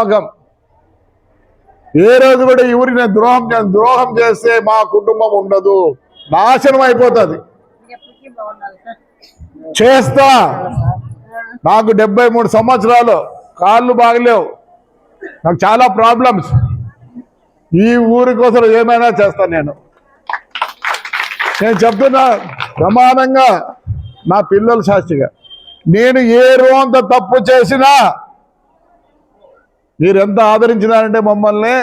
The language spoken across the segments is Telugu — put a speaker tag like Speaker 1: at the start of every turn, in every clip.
Speaker 1: నమ్మకం ఏ రోజు కూడా ఈ ఊరికి నేను ద్రోహం ద్రోహం చేస్తే మా కుటుంబం ఉండదు. నాశనం అయిపోతుంది. చేస్తా. నాకు డెబ్బై మూడు సంవత్సరాలు. కాళ్ళు బాగలేవు. నాకు చాలా ప్రాబ్లమ్స్. ఈ ఊరి కోసం ఏమైనా చేస్తాను నేను. నేను చెప్తున్నా ప్రమాణంగా నా పిల్లల సాక్షిగా నేను ఏ రోజంత తప్పు చేసినా మీరు ఎంత ఆదరించినారంటే మమ్మల్ని?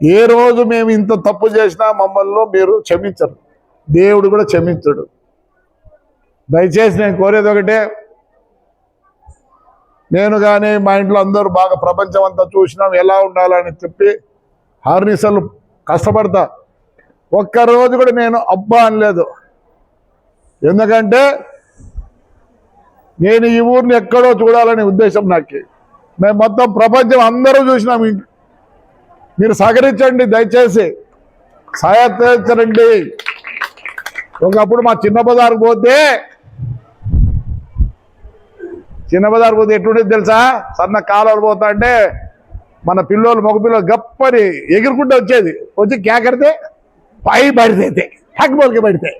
Speaker 1: ఏ రోజు మేము ఇంత తప్పు చేసినా మమ్మల్ని మీరు క్షమించరు. దేవుడు కూడా క్షమించడు. దయచేసి నేను కోరేది ఒకటే నేను కానీ మా ఇంట్లో అందరూ బాగా ప్రపంచం అంతా చూసినాం ఎలా ఉండాలని చెప్పి హార్నిసలు కష్టపడతా. ఒక్కరోజు కూడా నేను అబ్బా అనలేదు. ఎందుకంటే నేను ఈ ఊరిని ఎక్కడో చూడాలనే ఉద్దేశం నాకు. మేము మొత్తం ప్రపంచం అందరూ చూసినాం. మీరు సహకరించండి దయచేసి. సహకరించండి ఒకప్పుడు మా చిన్న బజార్ పోతే చిన్న బజార్ పోతే ఎటుండేది తెలుసా? సన్న కాలువలు పోతా అంటే మన పిల్లోళ్ళు మగ పిల్లలు గప్పని ఎగురుకుంటూ వచ్చేది. వచ్చి కేకడితే పై పడితే హక్బోల్కి పడితే.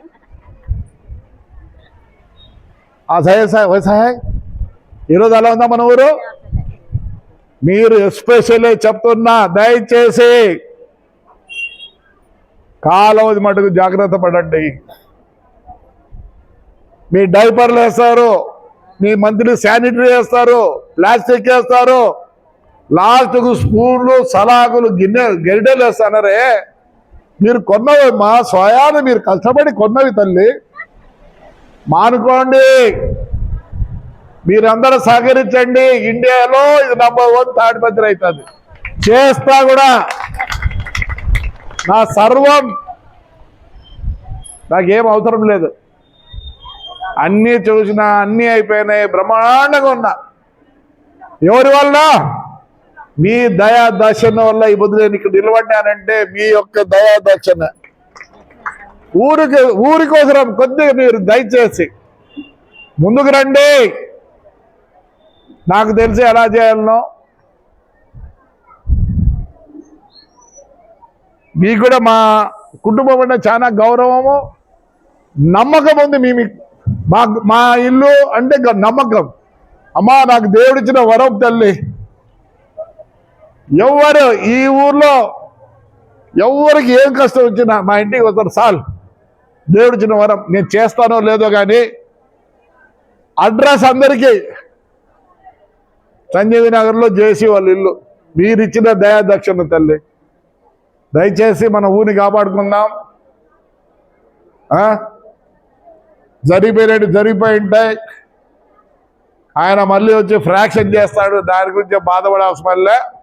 Speaker 1: ఆ సహాయ సహాయ సహాయ్. ఈరోజు అలా ఉందా మన ఊరు? మీరు ఎస్పెషల్లీ చెప్తున్నా దయచేసి కాలవది మటుకు జాగ్రత్త పడండి. మీ డైపర్లు వేస్తారు మీ మంత్రి శానిటరీ వేస్తారు ప్లాస్టిక్ వేస్తారు. లాస్ట్కు స్పూన్లు సలాకులు గిన్నె గరిటెలు వేస్తానరే. మీరు కొన్నవి మా స్వయాన్ని మీరు కష్టపడి కొన్నవి తల్లి. మానుకోండి. మీరందరూ సహకరించండి. ఇండియాలో ఇది నంబర్ వన్ తాడిపత్రి అవుతుంది. చేస్తా కూడా. నా సర్వం. నాకేం అవసరం లేదు. అన్నీ చూసినా అన్నీ అయిపోయినాయి. బ్రహ్మాండంగా ఉన్నా. ఎవరి వల్ల మీ దయా దర్శన వల్ల ఈ బుద్ధి నేను ఇక్కడ నిలబడ్డానంటే మీ యొక్క దయా దర్శన. ఊరికి ఊరి కోసం కొద్దిగా మీరు దయచేసి ముందుకు రండి. నాకు తెలిసి ఎలా చేయాలనో మీకు కూడా మా కుటుంబం అంటే చాలా గౌరవము నమ్మకం ఉంది మీ మా మా ఇల్లు అంటే నమ్మకం. అమ్మా నాకు దేవుడిచ్చిన వరం తల్లి. ఎవరు ఈ ఊర్లో ఎవరికి ఏం కష్టం వచ్చినా మా ఇంటికి వస్తారు సాల్ దేవుడిచ్చిన వరం నేను చేస్తానో లేదో కానీ అడ్రస్ అందరికీ సంజీవి నగర్లో జేసీ వాళ్ళ ఇల్లు. మీరిచ్చిన దయా దక్షిణ తల్లి. దయచేసి మన ఊరిని కాపాడుకుందాం. ఆ? జరిగిపోయినట్టు జరిగిపోయి ఉంటాయి ఆయన మళ్ళీ వచ్చి ఫ్రాక్షన్ చేస్తాడు. దాని గురించి బాధపడాల్సిన వల్లే